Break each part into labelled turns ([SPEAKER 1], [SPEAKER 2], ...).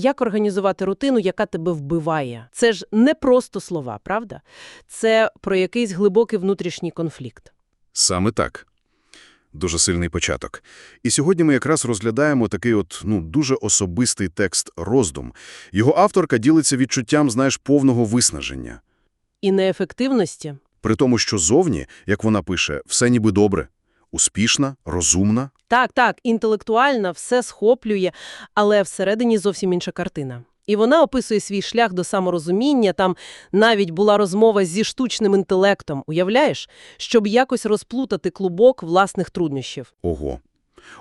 [SPEAKER 1] Як організувати рутину, яка тебе вбиває? Це ж не просто слова, правда? Це про якийсь глибокий внутрішній конфлікт.
[SPEAKER 2] Саме так. Дуже сильний початок. І сьогодні ми якраз розглядаємо такий от, ну, дуже особистий текст «Роздум». Його авторка ділиться відчуттям, знаєш, повного виснаження.
[SPEAKER 1] І неефективності.
[SPEAKER 2] При тому, що зовні, як вона пише, все ніби добре. Успішна, розумна.
[SPEAKER 1] Так, так, інтелектуальна, все схоплює, але всередині зовсім інша картина. І вона описує свій шлях до саморозуміння, там навіть була розмова зі штучним інтелектом, уявляєш, щоб якось розплутати клубок власних труднощів.
[SPEAKER 2] Ого.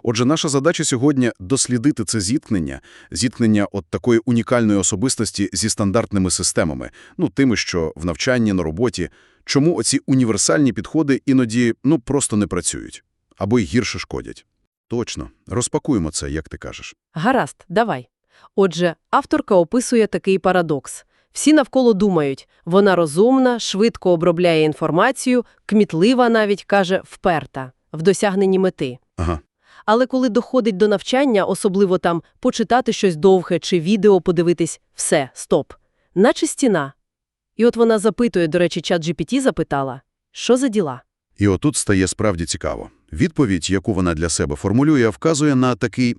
[SPEAKER 2] Отже, наша задача сьогодні – дослідити це зіткнення, зіткнення от такої унікальної особистості зі стандартними системами, ну, тими, що в навчанні, на роботі. Чому оці універсальні підходи іноді, ну, просто не працюють? Або й гірше шкодять. Точно. Розпакуємо це, як ти кажеш.
[SPEAKER 1] Гаразд, давай. Отже, авторка описує такий парадокс. Всі навколо думають, вона розумна, швидко обробляє інформацію, кмітлива навіть, каже, вперта, в досягненні мети.
[SPEAKER 2] Ага.
[SPEAKER 1] Але коли доходить до навчання, особливо там почитати щось довге чи відео подивитись, все, стоп. Наче стіна. І от вона запитує, до речі, чат GPT запитала, що за діла?
[SPEAKER 2] І отут стає справді цікаво. Відповідь, яку вона для себе формулює, вказує на такий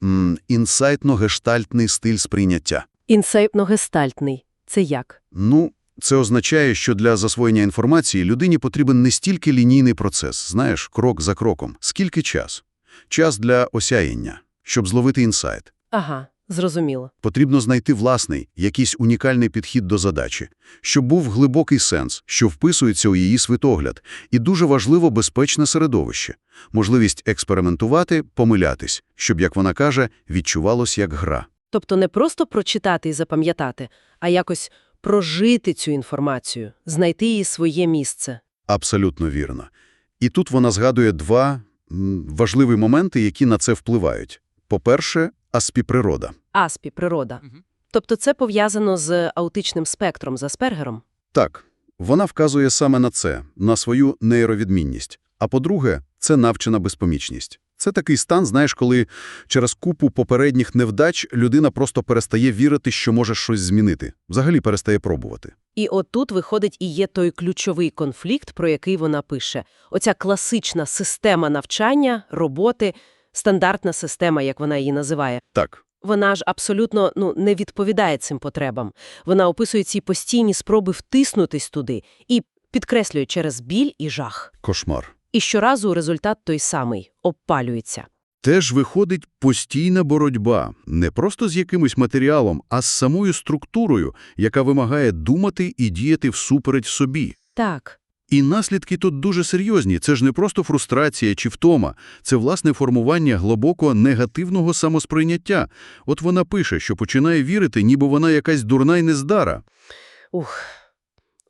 [SPEAKER 2] інсайтно-гештальтний стиль сприйняття.
[SPEAKER 1] Інсейтно-гестальтний. Це як?
[SPEAKER 2] Ну, це означає, що для засвоєння інформації людині потрібен не стільки лінійний процес, знаєш, крок за кроком, скільки час. Час для осяяння, щоб зловити інсайт.
[SPEAKER 1] Ага, зрозуміло.
[SPEAKER 2] Потрібно знайти власний, якийсь унікальний підхід до задачі, щоб був глибокий сенс, що вписується у її світогляд, і дуже важливо безпечне середовище, можливість експериментувати, помилятись, щоб, як вона каже, відчувалось як гра.
[SPEAKER 1] Тобто не просто прочитати і запам'ятати, а якось прожити цю інформацію, знайти її своє місце.
[SPEAKER 2] Абсолютно вірно. І тут вона згадує два важливі моменти, які на це впливають. По-перше, аспі-природа.
[SPEAKER 1] Аспі, природа. Тобто це пов'язано з аутичним спектром, з Аспергером?
[SPEAKER 2] Так, вона вказує саме на це, на свою нейровідмінність. А по-друге, це навчена безпомічність. Це такий стан, знаєш, коли через купу попередніх невдач людина просто перестає вірити, що може щось змінити. Взагалі перестає пробувати.
[SPEAKER 1] І отут виходить і є той ключовий конфлікт, про який вона пише. Оця класична система навчання, роботи, стандартна система, як вона її називає.
[SPEAKER 2] Так,
[SPEAKER 1] Вона ж абсолютно ну, не відповідає цим потребам. Вона описує ці постійні спроби втиснутись туди і підкреслює через біль і жах.
[SPEAKER 2] кошмар.
[SPEAKER 1] І щоразу результат той самий – обпалюється.
[SPEAKER 2] Теж виходить постійна боротьба, не просто з якимось матеріалом, а з самою структурою, яка вимагає думати і діяти всупереч собі.
[SPEAKER 1] Так,
[SPEAKER 2] І наслідки тут дуже серйозні. Це ж не просто фрустрація чи втома. Це, власне, формування глибоко негативного самосприйняття. От вона пише, що починає вірити, ніби вона якась дурна й нездара.
[SPEAKER 1] ух.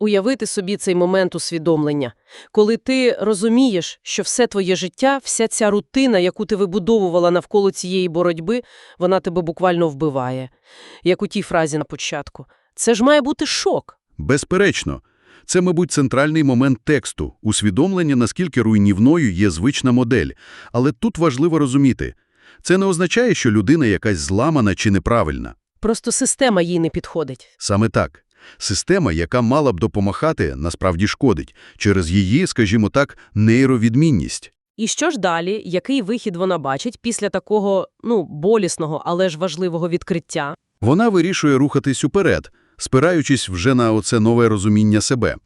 [SPEAKER 1] Уявити собі цей момент усвідомлення, коли ти розумієш, що все твоє життя, вся ця рутина, яку ти вибудовувала навколо цієї боротьби, вона тебе буквально вбиває. Як у тій фразі на початку. Це ж має бути шок.
[SPEAKER 2] Безперечно. Це, мабуть, центральний момент тексту – усвідомлення, наскільки руйнівною є звична модель. Але тут важливо розуміти. Це не означає, що людина якась зламана чи неправильна.
[SPEAKER 1] Просто система їй не підходить.
[SPEAKER 2] Саме так. Система, яка мала б допомагати, насправді шкодить через її, скажімо так, нейровідмінність.
[SPEAKER 1] І що ж далі? Який вихід вона бачить після такого, ну, болісного, але ж важливого відкриття?
[SPEAKER 2] Вона вирішує рухатись уперед, спираючись вже на оце нове розуміння себе.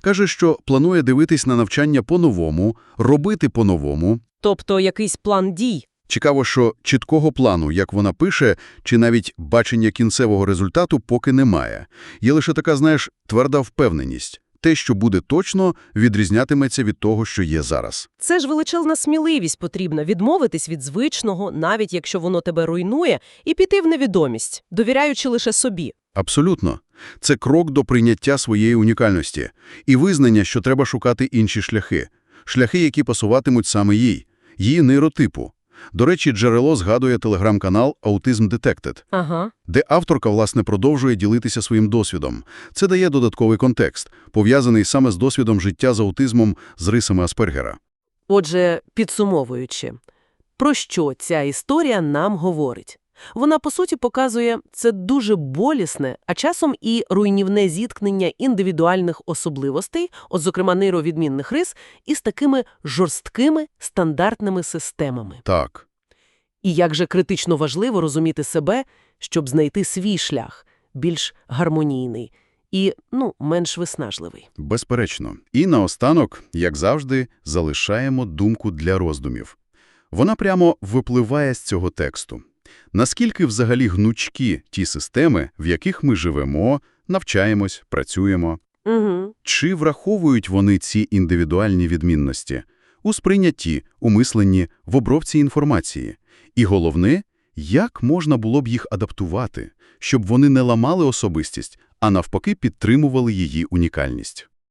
[SPEAKER 2] Каже, що планує дивитись на навчання по-новому, робити по-новому.
[SPEAKER 1] Тобто якийсь план дій.
[SPEAKER 2] Цікаво, що чіткого плану, як вона пише, чи навіть бачення кінцевого результату поки немає. Є лише така, знаєш, тверда впевненість. Те, що буде точно, відрізнятиметься від того, що є зараз.
[SPEAKER 1] Це ж величезна сміливість потрібна – відмовитись від звичного, навіть якщо воно тебе руйнує, і піти в невідомість, довіряючи лише собі.
[SPEAKER 2] Абсолютно. Це крок до прийняття своєї унікальності і визнання, що треба шукати інші шляхи. Шляхи, які пасуватимуть саме їй, її нейротипу. До речі, джерело згадує телеграм-канал «Autism Detected»,
[SPEAKER 1] Ага.
[SPEAKER 2] де авторка, власне, продовжує ділитися своїм досвідом. Це дає додатковий контекст, пов'язаний саме з досвідом життя з аутизмом з рисами Аспергера.
[SPEAKER 1] Отже, підсумовуючи, про що ця історія нам говорить? Вона, по суті, показує це дуже болісне, а часом і руйнівне зіткнення індивідуальних особливостей, от, зокрема, нейровідмінних рис, із такими жорсткими стандартними системами.
[SPEAKER 2] Так.
[SPEAKER 1] І як же критично важливо розуміти себе, щоб знайти свій шлях, більш гармонійний і, ну, менш виснажливий.
[SPEAKER 2] Безперечно. І наостанок, як завжди, залишаємо думку для роздумів. Вона прямо випливає з цього тексту. Наскільки взагалі гнучкі ті системи, в яких ми живемо, навчаємось, працюємо?
[SPEAKER 1] Угу.
[SPEAKER 2] Чи враховують вони ці індивідуальні відмінності у сприйнятті, у мисленні, в обробці інформації? І головне, як можна було б їх адаптувати, щоб вони не ламали особистість, а навпаки підтримували її унікальність?